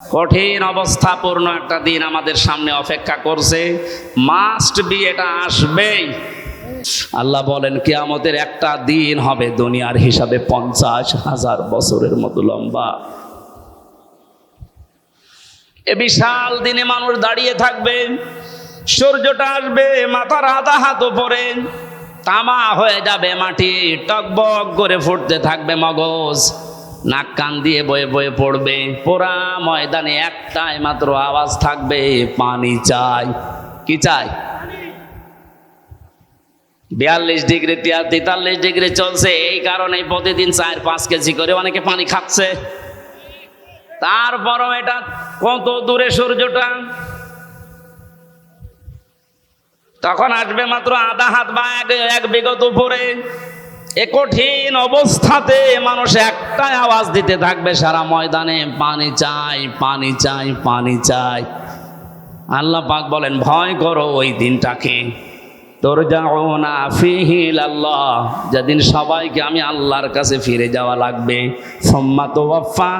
কঠিন অবস্থাপূর্ণ একটা দিন আমাদের সামনে অপেক্ষা করছে। মাস্ট বি এটা আসবেই। আল্লাহ বলেন, কেয়ামতের একটা দিন হবে দুনিয়ার হিসাবে পঞ্চাশ হাজার বছরের মতো লম্বা। এ বিশাল দিনে মানুষ দাঁড়িয়ে থাকবে, সূর্যটা আসবে, মাথার আধা হাত উপরে, তামা হয়ে যাবে মাটি, টকবক করে ফুটতে থাকবে মগজ। নাক কান দিয়ে বয়ে বয়ে পড়বে। পোড়া ময়দানে একটাই মাত্র আওয়াজ থাকবে, পানি চাই। কি চাই? বিয়াল্লিশ ডিগ্রি, তেতাল্লিশ ডিগ্রি চলছে, এই কারণে প্রতিদিন চার পাঁচ কেজি করে অনেকে পানি খাচ্ছে। তারপরও এটা কত দূরে সূর্যটা? তখন আসবে মাত্র আধা হাত বা এক এক বিগত উপরে। এ কঠিন অবস্থাতে মানুষ একটাই আওয়াজ দিতে থাকবে, সারা ময়দানে পানি চাই পানি চাই পানি চাই। আল্লাহ পাক বলেন, ভয় করো ওই দিনটাকে। তোর যাও না ফিহিল আল্লাহ যেদিন সবাইকে আমি আল্লাহর কাছে ফিরে যাওয়া লাগবে। সম্মা তো ওয়াফা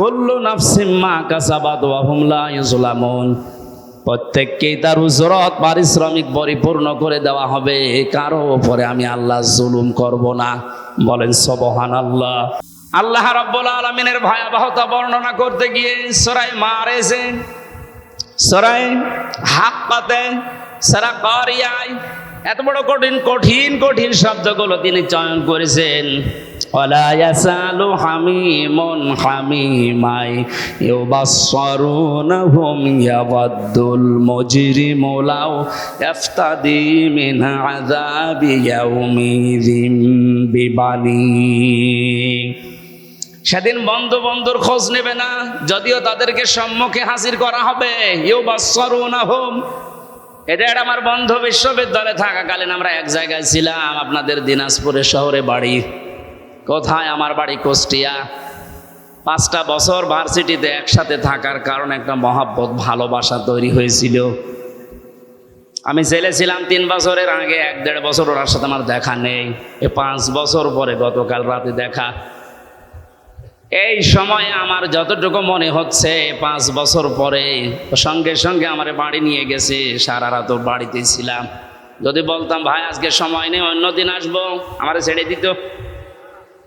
কুল্লু নাফসিম্মা কাসাবাত ওয়া হুম লা ইউজলামুন প্রত্যেককেই তার উজরত পারিশ্রমিক পরিপূর্ণ করে দেওয়া হবে। কারও উপরে আমি আল্লাহ জুলুম করব না। বলেন সবহান আল্লাহ আল্লাহ রব্বুল আলমিনের ভয়াবহতা বর্ণনা করতে গিয়ে সরাই মারেছে সরাই হাত পাতে সারা করিয়ায় এত বড় কঠিন কঠিন কঠিন শব্দগুলো তিনি চয়ন করেছেন। ওলা ইয়াসালু হামিমুন হামিমাই ইউবাসসারুনহুম ইয়াওয়াদ্দুল মুজরিমু লাও ইফতাদি মিন আযাবি ইয়াউমিযিম বিবানি। সেদিন বন্ধু বন্ধুর খোঁজ নেবে না, যদিও তাদেরকে সম্মুখে হাজির করা হবে। ইউ হোম এটা একটা আমার বন্ধ বিশ্ববিদ্যালয়ে থাকাকালীন আমরা এক জায়গায় ছিলাম, আপনাদের দিনাজপুরের শহরে বাড়ি। কোথায় আমার বাড়ি কুষ্টিয়া? পাঁচটা বছর ভার্সিটিতে একসাথে থাকার কারণে একটা মহাব্বত, ভালোবাসা তৈরি হয়েছিল। আমি ছেলে ছিলাম তিন বছরের আগে, এক দেড় বছর ওনার সাথে আমার দেখা নেই। এ পাঁচ বছর পরে গতকাল রাতে দেখা। এই সময়ে আমার যতটুকু মনে হচ্ছে পাঁচ বছর পরে সঙ্গে সঙ্গে আমার বাড়ি নিয়ে গেছে, সারা রাত বাড়িতে ছিলাম। যদি বলতাম, ভাই, আজকে সময় নেই, অন্য দিন আসব, আমার ছেড়ে দিত।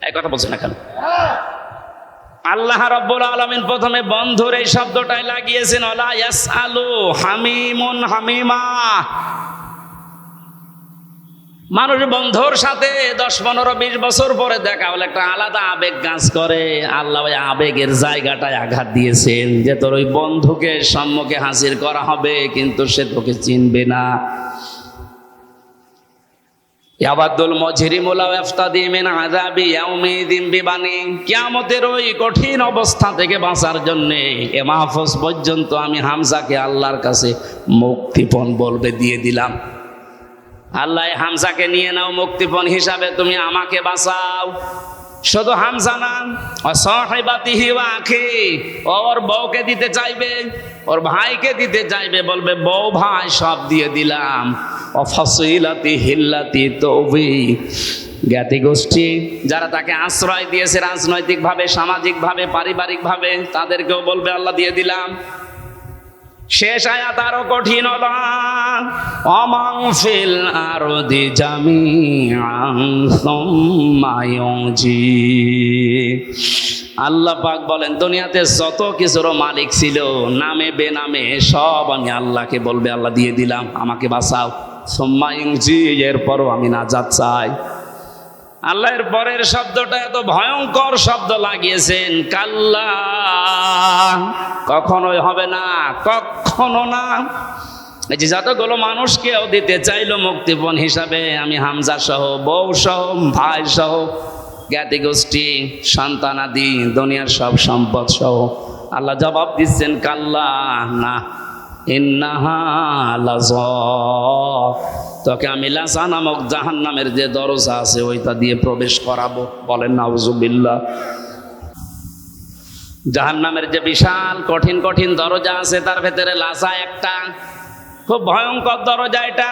এই কথা বলছে না কেন? আল্লাহ রব্বুল আলমিন প্রথমে বন্ধুর এই শব্দটাই লাগিয়েছেন ওলা ইয়াস আলু হামিমুন হামিমা। মানুষ বন্ধুর সাথে দশ, পনেরো, বিশ বছর পরে দেখা হলে, একটা আলাদা আবেগ কাজ করে। আল্লাহ ওই আবেগের জায়গাটায় আঘাত দিয়েছেন যে তোর ওই বন্ধুকে সম্মুখে হাজির করা হবে, কিন্তু সে তোকে চিনবে না। ইয়াবাদুল মজরি মোলা ইফতাদি মিন আযাবি ইয়াউমিদিন বিবানি। কিয়ামতের ওই কঠিন অবস্থা থেকে বাঁচার জন্য এ মাহফুজ পর্যন্ত আমি হামজাকে আল্লাহর কাছে মুক্তিপণ বলবে, দিয়ে দিলাম। আল্লাহ হামজাকে নিয়ে নাও মুক্তিপণ হিসাবে, তুমি আমাকে বাঁচাও। শুধু হামজা না অসহাইবাতিহি আখি ওর বউকে দিতে চাইবে, ওর ভাইকে দিতে চাইবে, বলবে, বউ ভাই, সব দিয়ে দিলাম। অফসইলাতি হিল্লাতি তৌবি। জ্ঞাতি গোষ্ঠী, যারা তাকে আশ্রয় দিয়েছে রাজনৈতিকভাবে, সামাজিকভাবে, পারিবারিকভাবে, তাদেরকেও বলবে, আল্লাহ দিয়ে দিলাম। শেষ আয়াত আরও কঠিন অমাং ফিল আরদি জামিআন সুম্মা ইউজি। আল্লাহ পাক বলেন, দুনিয়াতে যত কিছুর মালিক ছিল, নামে বেনামে সব আমি আল্লাহকে বলবে, আল্লাহ দিয়ে দিলাম, আমাকে বাঁচাও। সোম্মা এরপরও আমি নাজাত চাই। আল্লাহর পরের শব্দটা এত ভয়ঙ্কর শব্দ লাগিয়েছেন, কাল্লা। কখনোই হবে না, কখনো না। এই যে যতগুলো মানুষকেও দিতে চাইলো মুক্তিপণ হিসাবে, আমি হামজা সহ, বউ সহ, ভাই সহ, জ্ঞাতি গোষ্ঠী সন্তানাদি দুনিয়ার সব সম্পদ সহ, আল্লাহ জবাব দিচ্ছেন, কাল্লা, না। তোকে আমি লাসা নামক জাহান নামের যে দরজা আছে, ওইটা দিয়ে প্রবেশ করাবো। বলেন নাউজুবিল্লা জাহান নামের যে বিশাল, কঠিন কঠিন দরজা আছে, তার ভেতরে লাসা একটা। খুব ভয়ঙ্কর দরজা এটা।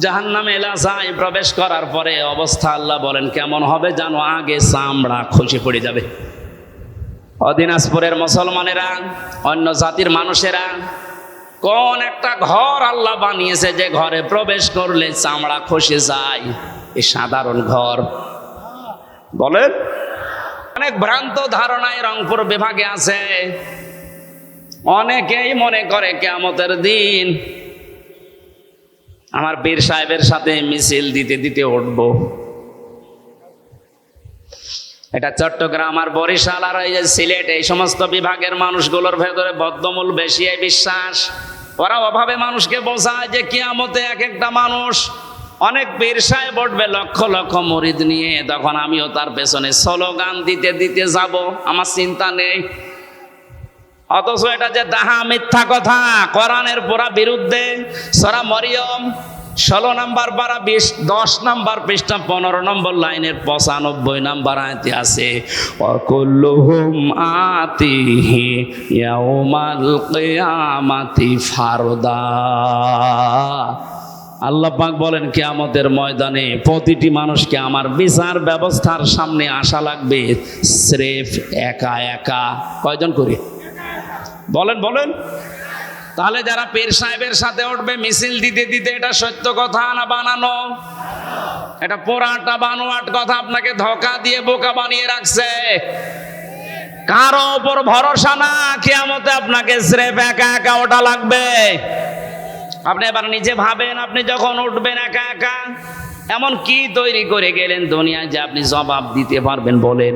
জাহান নামে এলাসায় প্রবেশ করার পরে অবস্থা আল্লাহ বলেন, কেমন হবে জানো, আগে চামড়া খসে পড়ে যাবে। অদিনাজপুরের মুসলমানেরা, অন্য জাতির মানুষেরা, কোন একটা ঘর আল্লাহ বানিয়েছে যে ঘরে প্রবেশ করলে চামড়া খসে যায়। এই সাধারণ ঘর। বলেন, অনেক ভ্রান্ত ধারণায় রংপুর বিভাগে আছে। অনেকেই মনে করে কেমতের দিন আমার বীর সাহেবের সাথে মিছিল দিতে দিতে উঠব। এটা চট্টগ্রাম আর বরিশাল আর এই যে সিলেট, এই সমস্ত বিভাগের মানুষগুলোর ভেতরে বদ্ধমূল বেশি বিশ্বাস। ওরা অভাবে মানুষকে বোঝায় যে কিয়ামতে এক একটা মানুষ অনেক বীর সাহেব উঠবে, লক্ষ লক্ষ মরিদ নিয়ে। তখন আমিও তার পেছনে স্লোগান দিতে দিতে যাব। আমার চিন্তা নেই। অথচ এটা যে দাহা মিথ্যা কথা, কোরআনের পুরা বিরুদ্ধে সরা মরিয়ম ষোলো নাম্বার পারা বিশ, দশ নাম্বার পৃষ্ঠা, পনেরো নম্বর লাইনের পঁচানব্বই নাম্বার আয়তে আছে, অকুল্লুহুম আতিহি ইয়াউমাল কিয়ামাতি ফারদা। আল্লাহ পাক বলেন, কিয়ামতের ময়দানে প্রতিটি মানুষকে আমার বিচার ব্যবস্থার সামনে আসা লাগবে, স্রেফ একা একা। কয়জন করে? বলেন বলেন। তাহলে যারা পীর সাহেবের সাথে উঠবে, মিছিল দিতে দিতে এটা সত্য কথা না বানানো? এটা পোড়াটা, বানোয়াট কথা আপনাকে ধোকা দিয়ে বোকা বানিয়ে রাখছে। কারও ওপর ভরসা না, কিয়ামতে আপনাকে স্রেফ একা একা ওটা লাগবে। আপনি এবার নিজে ভাবেন, আপনি যখন উঠবেন একা একা, এমন কি তৈরি করে গেলেন দুনিয়ায় যে আপনি জবাব দিতে পারবেন বলেন?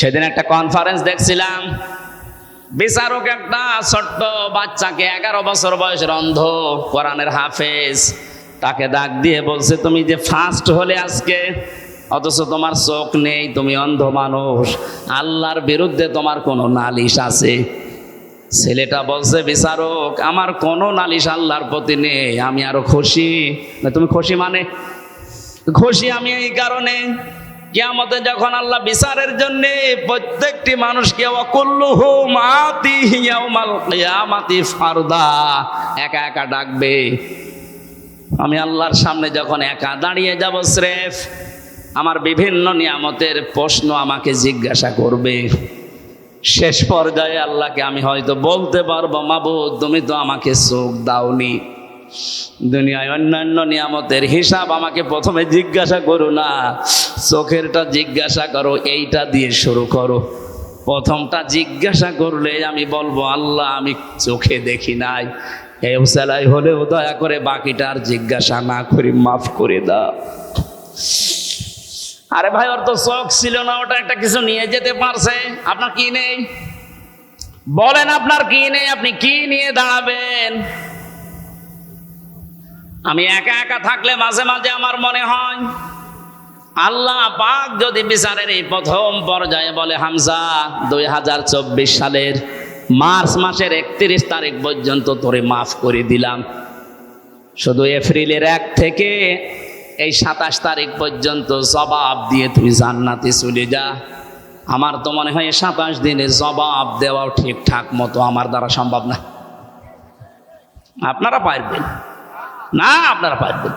সেদিন একটা কনফারেন্স দেখছিলাম। বিচারক একটা ছোট্ট বাচ্চাকে এগারো বছর বয়সের অন্ধ কোরআনের হাফেজ, তাকে ডাক দিয়ে বলছে, তুমি যে ফার্স্ট হলে আজকে, অথচ তোমার চোখ নেই, তুমি অন্ধ মানুষ। আল্লাহর বিরুদ্ধে তোমার কোনো নালিশ আছে? ছেলেটা বলছে, বিচারক, আমার কোনো নালিশ আল্লাহর প্রতি নেই, আমি আরও খুশি। তুমি খুশি মানে? খুশি আমি এই কারণে কিয়ামতে যখন আল্লাহ বিচারের জন্য প্রত্যেকটি মানুষকে অকুল্লুহু মাতি ইয়াউমাল ফারদা, একা একা ডাকবে। আমি আল্লাহর সামনে যখন একা দাঁড়িয়ে যাব স্রেফ, আমার বিভিন্ন নিয়ামতের প্রশ্ন আমাকে জিজ্ঞাসা করবে। শেষ পর্যায়ে আল্লাহকে আমি হয়তো বলতে পারব, মাবুদ, তুমি তো আমাকে চোখ দাওনি। দুনিয়ায় অন্যান্য নিয়ামতের হিসাব আমাকে প্রথমে জিজ্ঞাসা করো না। চোখেরটা জিজ্ঞাসা করো, এইটা দিয়ে শুরু করো। প্রথমটা জিজ্ঞাসা করলে আমি বলব, আল্লাহ, আমি চোখে দেখি নাই। এই সেলাই হলেও দয়া করে বাকিটার জিজ্ঞাসা না করি, মাফ করে দাও। আরে ভাই, ওর তো চোখ ছিল না, ওটা একটা কিছু নিয়ে যেতে পারছে। আপনার কি নেই? বলেন, আপনার কি নেই? আপনি কি নিয়ে দাঁড়াবেন? আমি একা একা থাকলে মাঝে মাঝে আমার মনে হয়, আল্লাহ পাক যদি বিচারের এই প্রথম পর্যায়ে বলে, হামজা, দুই হাজার চব্বিশ সালের মার্চ মাসের একত্রিশ তারিখ পর্যন্ত তোরে মাফ করে দিলাম। শুধু এপ্রিলের এক থেকে এই সাতাশ তারিখ পর্যন্ত জবাব দিয়ে তুই জান্নাতে চলে যা। আমার তো মনে হয় সাতাশ দিনে জবাব দেওয়াও ঠিকঠাক মতো আমার দ্বারা সম্ভব না। আপনারা পারবেন। না, আপনারা পারবেন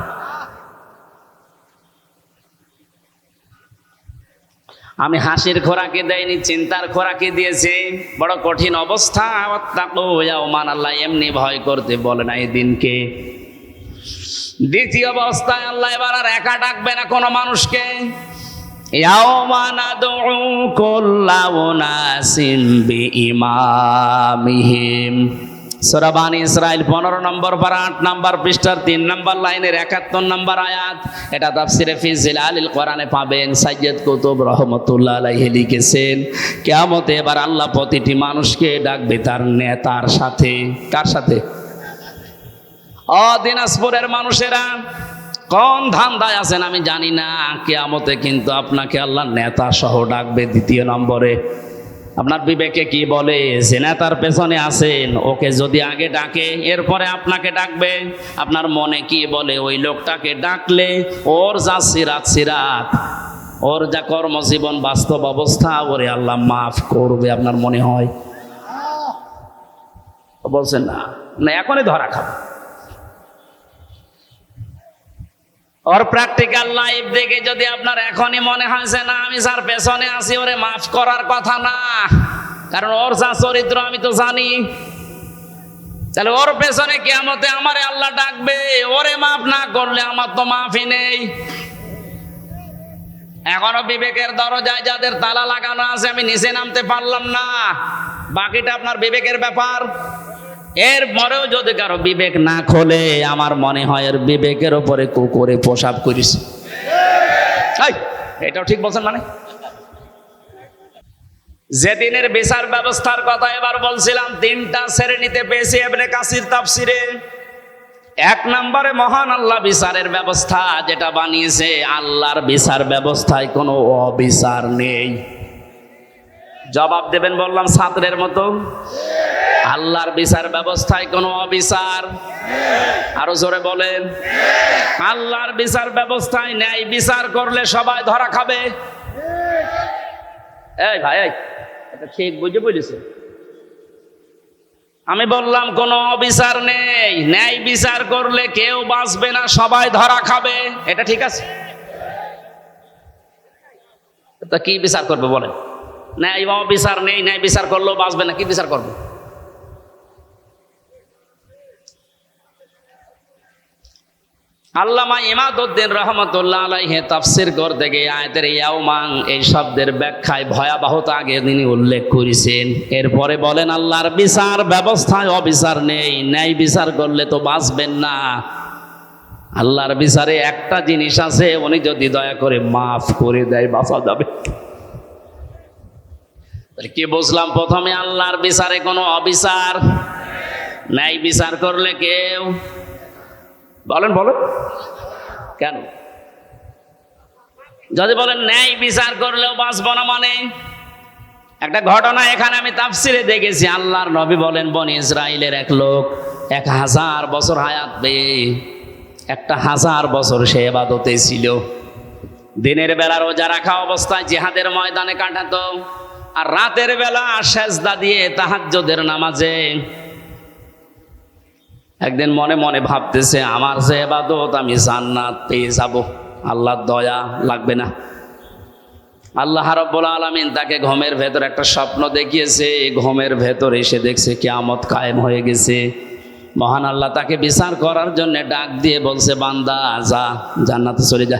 আমি হাসির খোরাকে দেয়নি, চিন্তার খোরাকে দিয়েছি। বড় কঠিন অবস্থা। আল্লাহ এমনি ভয় করতে বলে না এই দিনকে। দ্বিতীয় অবস্থায় আল্লাহ এবার আর একা ডাকবে না কোনো মানুষকে। ইয়াওমা নাদউ কুল্লা উনাসিন বিইমামিহিম সূরা বানি ইসরাইল পনেরো নম্বর পারা, আট নম্বর পৃষ্ঠার, তিন নম্বর লাইনের একাত্তর নম্বর আয়াত। এটা তাফসিরে ফি জিলালিল কোরআনে পাবেন। সাইয়্যিদ কুতুব রহমতুল্লাহ আলাইহি লিখেছেন, কিয়ামতে এবার আল্লাহ প্রতিটি মানুষকে ডাকবে তার নেতার সাথে। কার সাথে? ও দিনাজপুরের মানুষেরা, কোন ধান্দায় আছেন আমি জানি না। কেয়ামতে কিন্তু আপনাকে আল্লাহ নেতা সহ ডাকবে দ্বিতীয় নম্বরে। আপনার বিবেকে কি বলে? যে তার পেছনে আছেন, ওকে যদি আগে ডাকে, এরপরে আপনাকে ডাকবে। আপনার মনে কি বলে? ওই লোকটাকে ডাকলে ওর যা সিরাত সিরাত, ওর যা কর্মজীবন, বাস্তব অবস্থা, ওরে আল্লাহ মাফ করবে, আপনার মনে হয়? বলছেন না না, এখনই ধরা খাবে। ওর প্র্যাকটিক্যাল লাইফ দেখে যদি আপনার এখনই মনে হয় না, আমি যার পেছনে আছি, ওরে মাফ করার কথা না। কারণ ওর যা চরিত্র, আমি তো জানি। তাহলে ওর পেছনে কেমতে আমারে আল্লাহ ডাকবে, ওরে মাফ না করলে আমার তো মাফই নেই। এখনও বিবেকের দরজায় যাদের তালা লাগানো আছে, আমি নিচে নামতে পারলাম না। বাকিটা আপনার বিবেকের ব্যাপার। এর পরেও যদি কারও বিবেক না খোলে, আমার মনে হয় এর বিবেকের ওপরে কুকুরে পোশাক করিস এটাও ঠিক বলছেন মানে? যেদিনের বিচার ব্যবস্থার কথা এবার বলছিলাম, তিনটা শ্রেণীতে পেয়েছি এবারে কাসির তাফসিরে। এক নম্বরে মহান আল্লাহ বিচারের ব্যবস্থা যেটা বানিয়েছে, আল্লাহর বিচার ব্যবস্থায় কোনো অবিচার নেই। জবাব দেবেন বললাম ছাত্রের মতো। আল্লাহর বিচার ব্যবস্থায় কোনো অবিচার। আরও জোরে বলেন। আল্লাহর বিচার ব্যবস্থায় ন্যায় বিচার করলে সবাই ধরা খাবে। এই ভাই এটা ঠিক বুঝে বুঝেছে আমি বললাম, কোনো অবিচার নেই। ন্যায় বিচার করলে কেউ বাঁচবে না, সবাই ধরা খাবে। এটা ঠিক আছে? তা কি বিচার করবে বলেন? ন্যায় অবিচার নেই ন্যায় বিচার করলেও বাঁচবে না, কি বিচার করবে? আল্লামা ইমাদউদ্দিন রহমতুল্লাহ আলাইহে তাফসির করতে গিয়ে আয়াতের ইয়াউমাং এই শব্দের ব্যাখ্যায় ভয়াবহতা আগে তিনি উল্লেখ করেছেন। এরপরে বলেন, আল্লাহর বিচার ব্যবস্থায় অবিচার নেই, ন্যায় বিচার করলে তো বাঁচবেন না। আল্লাহর বিচারে একটা জিনিস আছে, উনি যদি দয়া করে মাফ করে দেয়, বাঁচা যাবে। কি বুঝলাম? প্রথমে আল্লাহর বিচারে কোনো অবিচার? ন্যায় বিচার করলে কেউ? বলেন বলেন। কেন? যদি বলেন ন্যায় বিচার করলেও বাঁচব না মানে? একটা ঘটনা এখানে আমি তাফসিরে দেখেছি। আল্লাহর নবী বলেন, বনি ইসরায়েলের এক লোক এক হাজার বছর হায়াত পেয়ে একটা হাজার বছর সে এবাদতে ছিল। দিনের বেলা রোজা রাখা অবস্থায় জিহাদের ময়দানে কাটাতো। আর রাতের বেলা সেজদা দিয়ে তাহাজ্জুদের নামাজে। একদিন মনে মনে ভাবতেছে, আমার যে এবাদত আমি জান্নাত পেয়ে যাব। আল্লাহর দয়া লাগবে না। আল্লাহ রব্বুল আলমিন তাকে ঘুমের ভেতর একটা স্বপ্ন দেখিয়েছে। ঘুমের ভেতর এসে দেখছে, কেয়ামত কায়েম হয়ে গেছে। মহান আল্লাহ তাকে বিচার করার জন্য ডাক দিয়ে বলছে, বান্দা, যা, জান্নাতে চলে যা।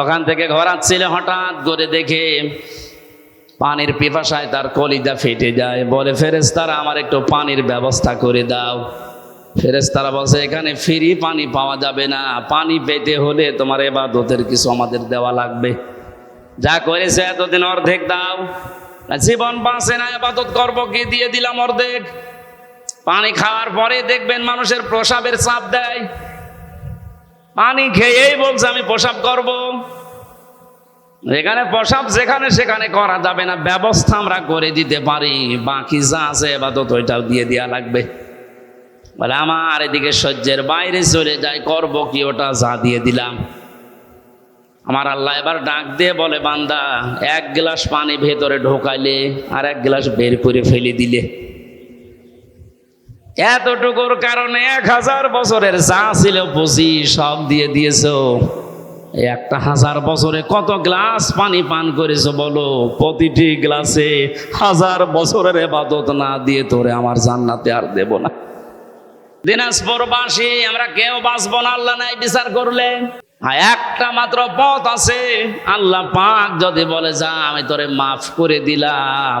ওখান থেকে ঘোরাচ্ছিল হঠাৎ করে দেখে পানির পিপাসায় তার কলিজা ফেটে যায়। বলে ফেরেস্তারা আমার একটু পানির ব্যবস্থা করে দাও। ফেরেস্তারা বলছে, এখানে ফ্রি পানি পাওয়া যাবে না। পানি পেতে হলে তোমার এবাদতের কিছু আমাদের দেওয়া লাগবে। যা করেছে এতদিন অর্ধেক দাও। জীবন বাঁচে না, এবাদত করব কি? দিয়ে দিলাম অর্ধেক। পানি খাওয়ার পরে দেখবেন মানুষের প্রসাবের চাপ দেয়। পানি খেয়েই বলছে, আমি প্রসাব করব। এখানে প্রসাব, যেখানে সেখানে করা যাবে না। ব্যবস্থা আমরা করে দিতে পারি। বাকি যা আছে এবাদত ওইটাও দিয়ে দেওয়া লাগবে। বলে, আমার এদিকে সহ্যের বাইরে চলে যায় করব কি ওটা যা দিয়ে দিলাম। আমার আল্লাহ এবার ডাক দিয়ে বলে, বান্দা, এক গ্লাস পানি ভেতরে ঢোকাইলে আর এক গ্লাস বের করে ফেলে দিলে। এতটুকুর কারণে এক হাজার বছরের যা ছিল পুঁজি, সব দিয়ে দিয়েছ। একটা হাজার বছরে কত গ্লাস পানি পান করেছ বলো? প্রতিটি গ্লাসে হাজার বছরের এবাদত না দিয়ে তোরে আমার জান্নাতে আর দেব না। দিনাজপুরবাসী, আমরা কেউ বাঁচবো না, আল্লাহ নাই বিচার করলে। একটা মাত্র পথ আছে। আল্লাহ পাক যদি বলে, যা, আমি তোরে মাফ করে দিলাম।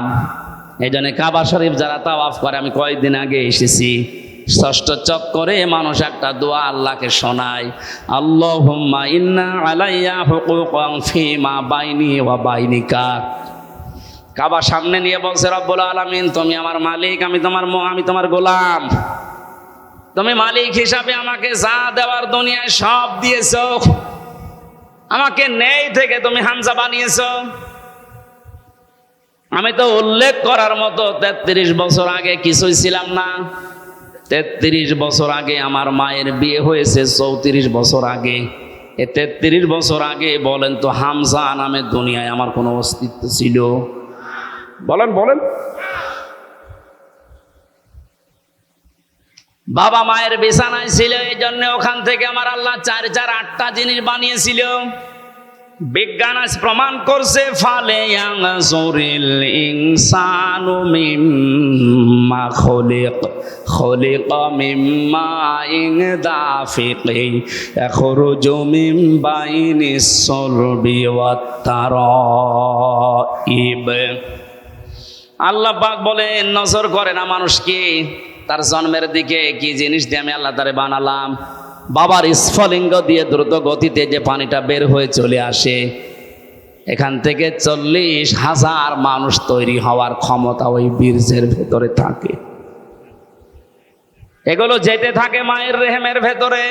এই জন্য কাবা শরীফ যারা তাওয়াফ করে, আমি কয়েকদিন আগে এসেছি। ষষ্ঠ চক্করে মানুষ একটা দোয়া আল্লাহকে শোনায়, আল্লাহুম্মা ইন্না আলাইয়া হুকুকান ফিমা বাইনি ওয়া বাইনিকা। কাবা সামনে নিয়ে বলছে, রব্বুল আলামিন, তুমি আমার মালিক, আমি তোমার আমি তোমার গোলাম। তুমি মালিক হিসাবে আমাকে যা দেওয়ার দুনিয়ায় সব দিয়েছ। আমাকে নেই থেকে তুমি হামজা বানিয়েছো। আমি তো উল্লেখ করার মতো তেত্রিশ বছর আগে কিছুই ছিলাম না। তেত্রিশ বছর আগে আমার মায়ের বিয়ে হয়েছে চৌত্রিশ বছর আগে। এ তেত্রিশ বছর আগে বলেন তো হামজা নামে দুনিয়ায় আমার কোনো অস্তিত্ব ছিল? বলেন বলেন। বাবা মায়ের বিছানায় ছিল এই জন্য ওখান থেকে আমার আল্লাহ চার চার আটটা জিনিস বানিয়েছিল। বিজ্ঞান আজ প্রমাণ করছে, ফালে ইয়াংজুরিল ইনসানু মিম্মা খলিক খলিক মিম্মা ইং দাফিকি ইয়াখরুজু মিন বাইনিস সলবি ওয়াত তারাইব। আল্লাহ পাক বলেন নজর করে না মানুষকে, তার জন্মের দিকে কি জিনিস দিয়ে আমি আল্লাহ তারে বানালাম? বাবার স্ফলিঙ্গ দিয়ে দ্রুত গতিতে যে পানিটা বের হয়ে চলে আসে, এখান থেকে চল্লিশ হাজার মানুষ তৈরি হওয়ার ক্ষমতা ওই বীর্যের ভেতরে থাকে। এগুলো যেতে থাকে মায়ের রেহেমের ভেতরে।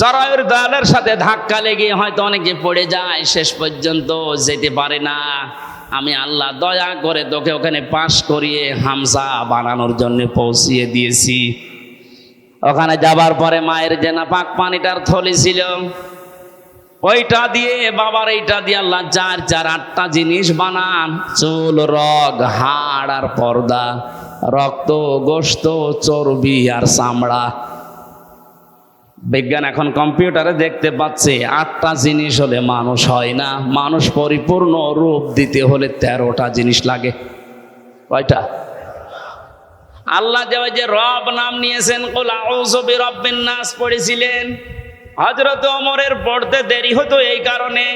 জরায়ুর দয়ালের সাথে ধাক্কা লেগে হয়তো অনেকে পড়ে যায়, শেষ পর্যন্ত যেতে পারে না। আমি আল্লাহ দয়া করে তোকে ওখানে পাশ করিয়ে হামজা বানানোর জন্য পৌঁছিয়ে দিয়েছি। ওখানে যাবার পরে মায়ের যে না পাক পানিটার থলি ছিল, ওইটা দিয়ে বাবার এইটা দিয়ে আল্লাহ চার চার, আটটা জিনিস বানান। চুল, রগ, হাড় আর পর্দা, রক্ত গোস্ত চর্বি আর চামড়া। বিজ্ঞান এখন কম্পিউটারে দেখতে পাচ্ছে, আটটা জিনিস হলে মানুষ হয় না। মানুষ পরিপূর্ণ রূপ দিতে হলে তেরোটা জিনিস লাগে। কয়টা? আল্লাহ দেওয়া যে রব নাম নিয়েছেন নাস পড়েছিলেন। হজরত ওমরের পড়তে দেরি হতো এই কারণে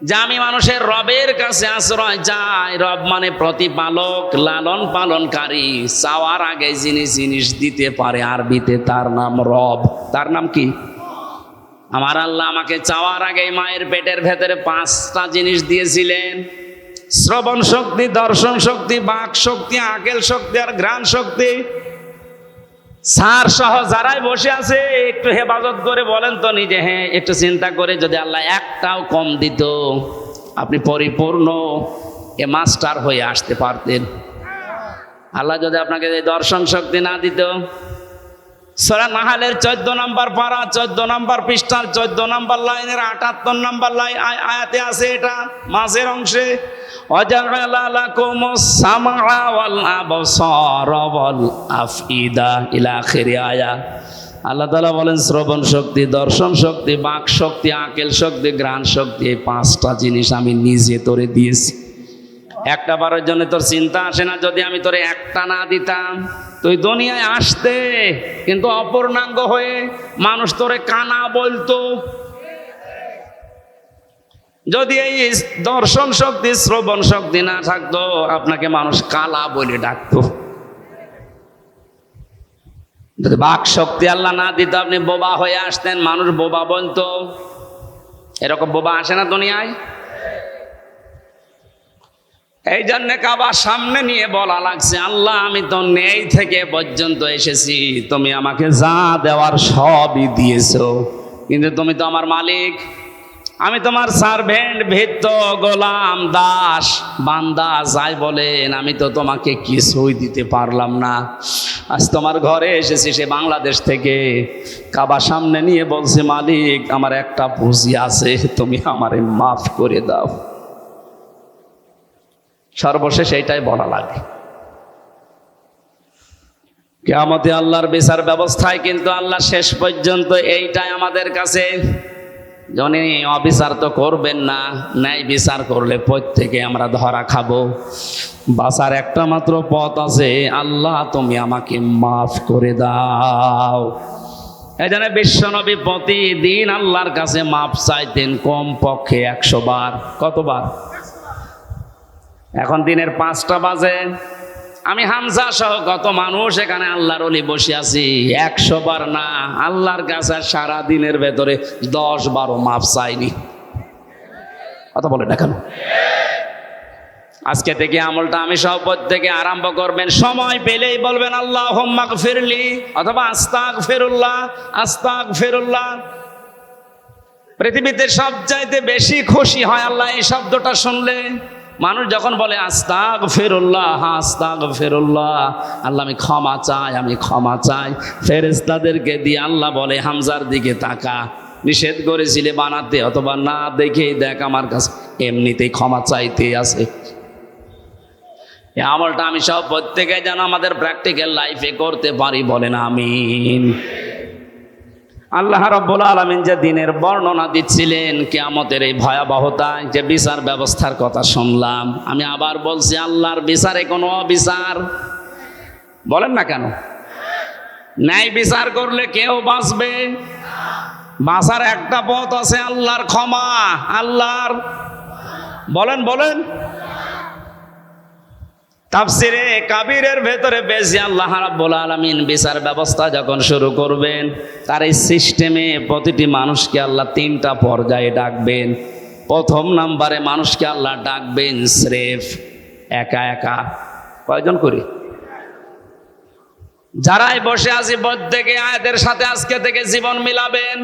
যে আমি মানুষের রবের কাছে আশ্রয় যাই রব মানে প্রতিপালক, লালন পালনকারী, চাওয়ার আগে যিনি জিনিস দিতে পারে আরবিতে তার নাম রব। তার নাম কি? আমার আল্লাহ আমাকে চাওয়ার আগে মায়ের পেটের ভেতরে পাঁচটা জিনিস দিয়েছিলেন। শ্রবণ শক্তি, দর্শন শক্তি, বাক শক্তি, আকেল শক্তি আর ঘ্রাণ শক্তি। সার সহ যারাই বসে আছে, একটু হেফাজত করে বলেন তো নিজে হ্যাঁ একটু চিন্তা করে যদি আল্লাহ একটাও কম দিত, আপনি পরিপূর্ণ এ মাস্টার হয়ে আসতে পারতেন। আল্লাহ যদি আপনাকে দর্শন শক্তি না দিত সোরা নাহালের চোদ্দ নম্বর পারা, চোদ্দ নম্বর পৃষ্ঠার চোদ্দ নম্বর লাইনের আটাত্তর নম্বর লাইন আয়াতে আছে এটা, মাঝের অংশে। আল্লাহ তালা বলেন, শ্রবণ শক্তি, দর্শন শক্তি, বাক শক্তি, আকেল শক্তি, গ্রাণ শক্তি, এই পাঁচটা জিনিস আমি নিজে তরে দিয়েছি। একটা বারের জন্য তোর চিন্তা আসে না, যদি আমি তোরে একটা না দিতাম, তুই দুনিয়ায় আসতে। কিন্তু অপূর্ণাঙ্গ হয়ে মানুষ তোরে কানা বলতো। যদি এই দর্শন শক্তি, শ্রবণ শক্তি না থাকতো, আপনাকে মানুষ কালা বলে ডাকতো। যদি বাক শক্তি আল্লাহ না দিত, আপনি বোবা হয়ে আসতেন, মানুষ বোবা বলতো। এরকম বোবা আসে না দুনিয়ায়? এই জন্য কাবার সামনে নিয়ে বলা লাগছে, আল্লাহ আমি তো নেই থেকে পর্যন্ত এসেছি, তুমি আমাকে যা দেওয়ার সবই দিয়েছ। কিন্তু তুমি তো আমার মালিক, আমি তোমার সার্ভেন্ট ভৃত্য, গোলাম, দাস, বান্দা, যাই বলেন, আমি তো তোমাকে কিছুই দিতে পারলাম না। আজ তোমার ঘরে এসেছি সে বাংলাদেশ থেকে, কাবা সামনে নিয়ে বলছে, মালিক, আমার একটা পুঁজি আছে, তুমি আমারে মাফ করে দাও। সর্বশেষ এইটাই বলা লাগে। কেয়ামতে আল্লাহর বিচার ব্যবস্থায় কিন্তু আল্লাহ শেষ পর্যন্ত এইটাই আমাদের কাছে। জনে, অবিচার তো করবেন না, ন্যায় বিচার করলে প্রত্যেকে আমরা ধরা খাব। বাসার একটা মাত্র পথ আছে, আল্লাহ তুমি আমাকে মাফ করে দাও। এই জন্য বিশ্বনবী প্রতিদিন আল্লাহর কাছে মাপ চাইতেন কম পক্ষে একশো বার। কতবার? এখন দিনের পাঁচটা বাজে। আমি হামজা সহ কত মানুষ এখানে আল্লাহর অলি বসে আছি। একশো বার না, আল্লাহর কাছে সারা দিনের ভেতরে দশ বারো মাপ চাইনি। কথা বলে না কেন? আজকে থেকে আমলটা আমি সব থেকে আরম্ভ করবেন। সময় পেলেই বলবেন আল্লাহ হোম্মাক ফিরলি অথবা আস্তাক ফেরুল্লাহ আস্তাক ফেরুল্লাহ পৃথিবীতে সবচাইতে বেশি খুশি হয় আল্লাহ এই শব্দটা শুনলে। মানুষ যখন বলে আস্তাক ফেরুল্লাহ আস্তাক ফেরুল্লাহ আল্লাহ আমি ক্ষমা চাই, আমি ক্ষমা চাই। ফেরেস্তাদেরকে দিয়ে আল্লাহ বলে, হামজার দিকে তাকা। নিষেধ করেছিলে বানাতে, অথবা না দেখেই দেখ আমার কাছে, এমনিতেই ক্ষমা চাইতে আছে। আমলটা আমি সব প্রত্যেকে যেন আমাদের প্র্যাকটিক্যাল লাইফে করতে পারি বলেন, আমিন। আল্লাহ রব্বুল আলমিন যে দিনের বর্ণনা দিচ্ছিলেন কেয়ামতের এই ভয়াবহতায় যে বিচার ব্যবস্থার কথা শুনলাম, আমি আবার বলছি আল্লাহর বিচারে কোনো অবিচার। বলেন না কেন? ন্যায় বিচার করলে কেউ বাঁচবে? বাঁচার একটা পথ আছে আল্লাহর ক্ষমা, আল্লাহর বলেন বলেন। তাফসিরে কাবিরের ভেতরে বেশি আল্লাহ রাব্বুল আলামিন বিচার ব্যবস্থা যখন শুরু করবেন, তার এই সিস্টেমে প্রতিটি মানুষকে আল্লাহ তিনটা পর্যায়ে ডাকবেন। প্রথম নাম্বারে মানুষকে আল্লাহ ডাকবেন স্রেফ, একা একা। কয়জন করি? যারাই বসে আছি, প্রত্যেকে আয়াতের সাথে আজকে থেকে জীবন মিলাবেন।